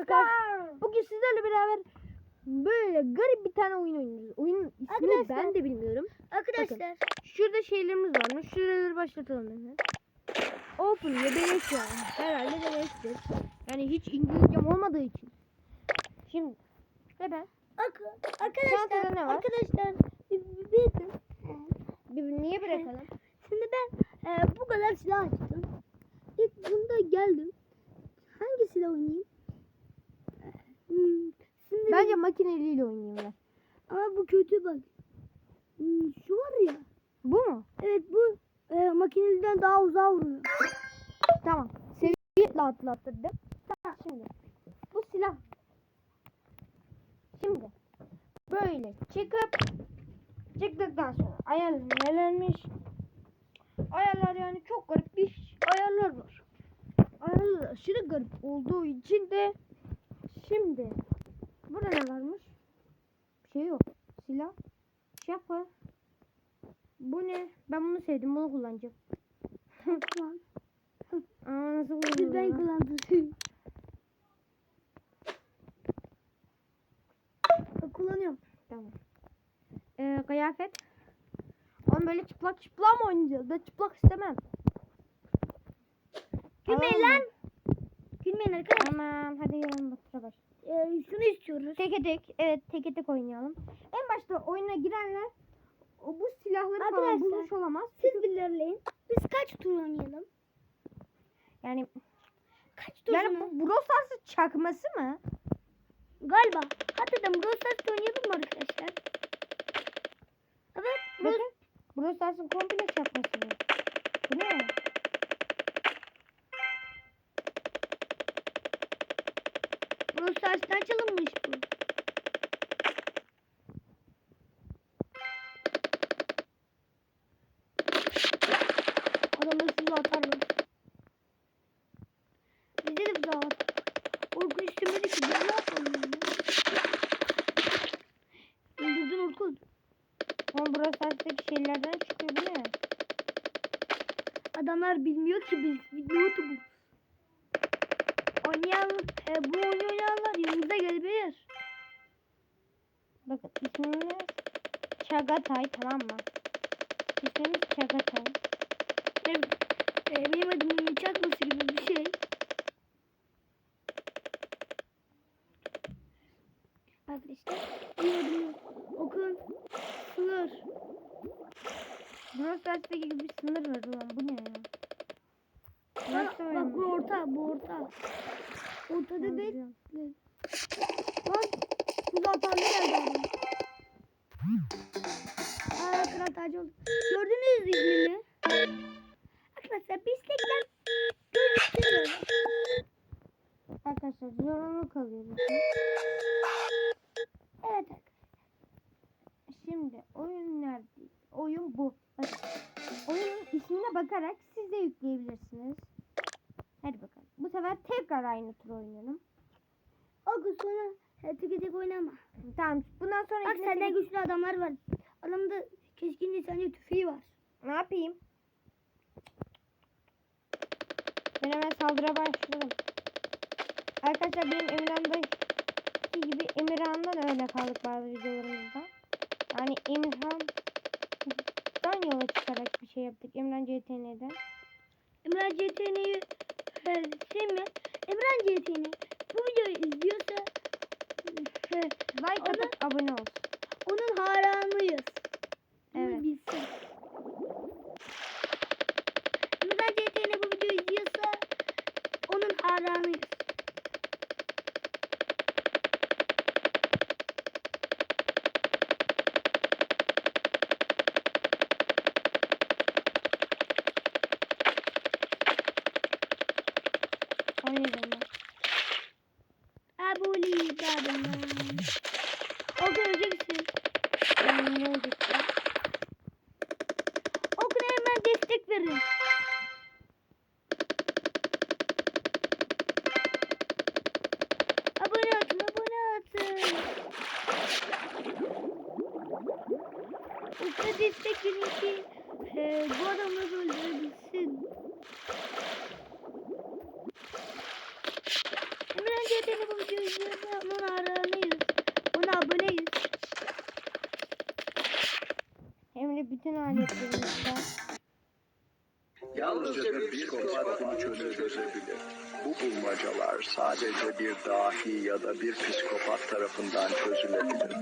arkadaşlar. Bugün sizlerle beraber böyle garip bir tane oyun oynuyoruz. Oyunun ismini Arkadaşlar. ben de bilmiyorum. Arkadaşlar. Şurada şeylerimiz varmış. Şuraları başlatalım hemen. Open ya beleş ya. Herhalde beleştir. Yani hiç İngilizcem olmadığı için. Şimdi neden? Ak Çantada arkadaşlar. ne var? Arkadaşlar. Bir, bir, bir. Bir, niye bırakalım? Şimdi ben e, bu kadar silah açtım. İlk bunda geldim. Hangi silah oynayayım? Hmm, şimdi Bence makineliyle oynayayım ben. ama bu kötü bak. Hmm, şu var ya. Bu mu? Evet bu e, makineliden daha uzağa vuruyor. Tamam. Seviye atlattırdım. Tamam şimdi. Bu silah. Şimdi. Böyle çıkıp çıktıktan sonra ayarlar nelermiş? Ayarlar yani çok garip bir ayarlar var. Ayarlar aşırı garip olduğu için de şimdi burada ne varmış? Bir şey yok. Silah. Şapka. Bu ne? Ben bunu sevdim. Bunu kullanacağım. Lan, Aa, nasıl bir kullanılıyor ben lan? kullandım. Kullanıyorum. Tamam. Ee, kıyafet. Oğlum böyle çıplak çıplak mı oynayacağız? Ben çıplak istemem. Gülmeyin lan. Gülmeyin arkadaşlar. Tamam hadi yarın bastıra baş. Ee, şunu istiyoruz. Teke tek. Evet teke tek oynayalım. En başta oyuna girenler o bu silahları falan Arkadaşlar. bulmuş olamaz. Siz belirleyin. Biz kaç tur oynayalım? Yani Kaç tur yani bu Brawl çakması mı? Galiba. Hatta da Brawl Stars oynayalım mı arkadaşlar? Evet. Bakın. Brawl Stars'ın komple çakması. Bu ne? Stars'tan çalınmış bu. Adamlar sizi atarlar. Bize de bize at. Orkun istemedi ki biz ne yapalım yani? Öldürdün Orkun. Oğlum Brawl Stars'taki şeylerden çıkıyor bu ne? Adamlar bilmiyor ki biz biz YouTube'uz. Oynayan, e, bu oyunu Bakın ismimiz Çagatay tamam mı? İsmimiz Çagatay. Evet. E, benim adım çakması gibi bir şey. Arkadaşlar benim adım Okun Sınır. Brawl Stars'taki gibi bir sınır var ulan bu ne ya? Nasıl bak bu orta bu orta. Ortada Ben bakarak siz de yükleyebilirsiniz. Hadi bakalım. Bu sefer tekrar aynı tur oynayalım. O gün sonra tek tek oynama. Tamam. Bundan sonra Bak senden tek- güçlü adamlar var. Adamda keskin nişancı tüfeği var. Ne yapayım? Ben hemen saldırıya başladım. Arkadaşlar benim Emirhan'daki gibi Emirhan'dan örnek aldık bazı videolarımızda. Yani Emirhan'dan yola çıkarak bir şey yaptık. Emirhan CTN'den. Emran CTN'yi şey mi? Emran CTN bu videoyu izliyorsa Like atıp abone olsun. onun hayranıyız. Bunu Evet. bilsin. Emran CTN bu videoyu izliyorsa onun hayranıyız. Oynayacağım ben. Abuli babamın. Okun öleceksin. Ben ne olacak? Okun hemen destek verin. Abone atın, abone atın. Okuna destek verin ki e, bu adamları öldürebilsin. Hemen önce bu video bütün aletlerimiz var. Yalnızca bir psikopat bunu çözebilir. Bu bulmacalar sadece bir dahi ya da bir psikopat tarafından çözülebilir.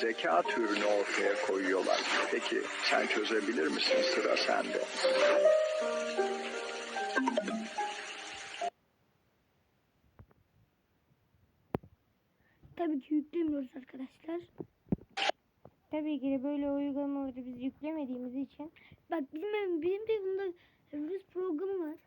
Zeka türünü ortaya koyuyorlar. Peki sen çözebilir misin? Sıra sende. Tabii ki yüklemiyoruz arkadaşlar. Tabii ki de böyle uygulamaları biz yüklemediğimiz için Bak bizim ev- benim bunda virüs programı var.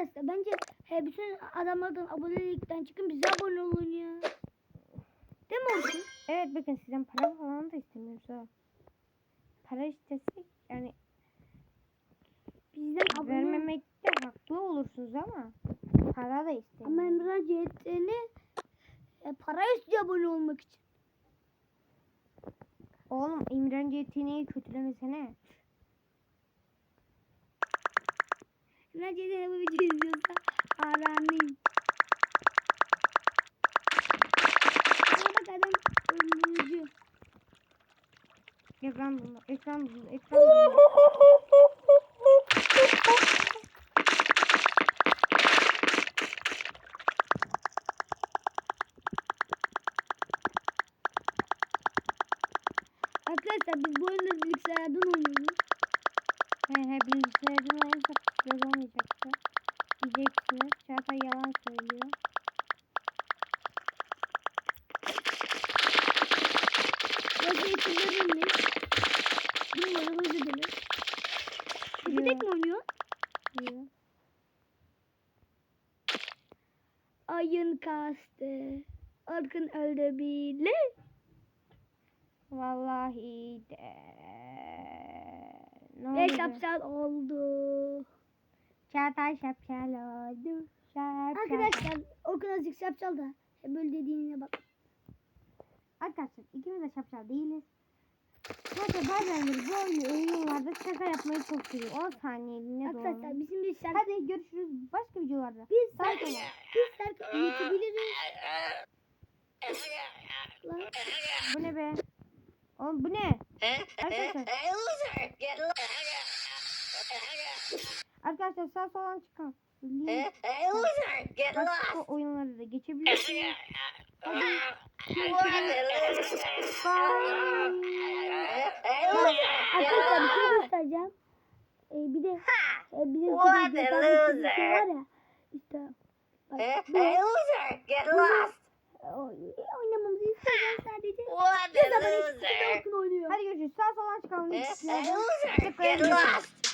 Arkadaşlar bence he, bütün adamlardan abonelikten çıkın bize abone olun ya. Değil mi olsun? Evet bakın sizden para falan da istemiyoruz ha. Para istesek yani Bizden abone vermemekte haklı olursunuz ama para da Ama istemiyoruz. Emrah CT'ni e, para istiyor abone olmak için. Oğlum İmran Cetini'yi kötülemesene. CT'ni bu videoyu izliyorsa aranayım. Ama bak adam öldürücü. Ekran bulma, ekran bulma, ekran bulma. Arkadaşlar biz bu oyunları bilgisayardan oynuyoruz. He he bilgisayarın oynayınca böyle olmayacaktı. Diyeceksiniz. Çağatay yalan söylüyor. Burası eğitimlerilmiş. Bilmiyorum özür dilerim. Bir tek mi oynuyor? Diyor. Ayın kastı. Arkın öldürebilir. Vallahi de. Ne Ve şapşal oldu. Çağatay şapşal oldu. Şapşal. Arkadaşlar Orkun azıcık şapşal da. Böyle dediğine bak. Arkadaşlar ikimiz de şapşal değiliz. Zaten bazen böyle bu oyun oyunlarda şaka yapmayı çok seviyor. 10 saniyeliğine Arkadaşlar doğru. bizim bir şarkı. Hadi görüşürüz başka videolarda. Biz şarkı, biz şarkı üretebiliriz. Bu ne be? Oğlum bu ne? Arkadaşlar. Arkadaşlar sağ soldan çıkan link başka lost. oyunlara da geçebilirsiniz. Hadi. Arkadaşlar bir şey göstereceğim. E, bir de e, bizim What bir tane bir şey var ya. İşte bak, Hey, bu loser, get lost. o- oynamamızı istiyorsan sadece What bir a de loser. Hadi görüşürüz. Sağ soldan çıkan link. Hey, loser, get lost.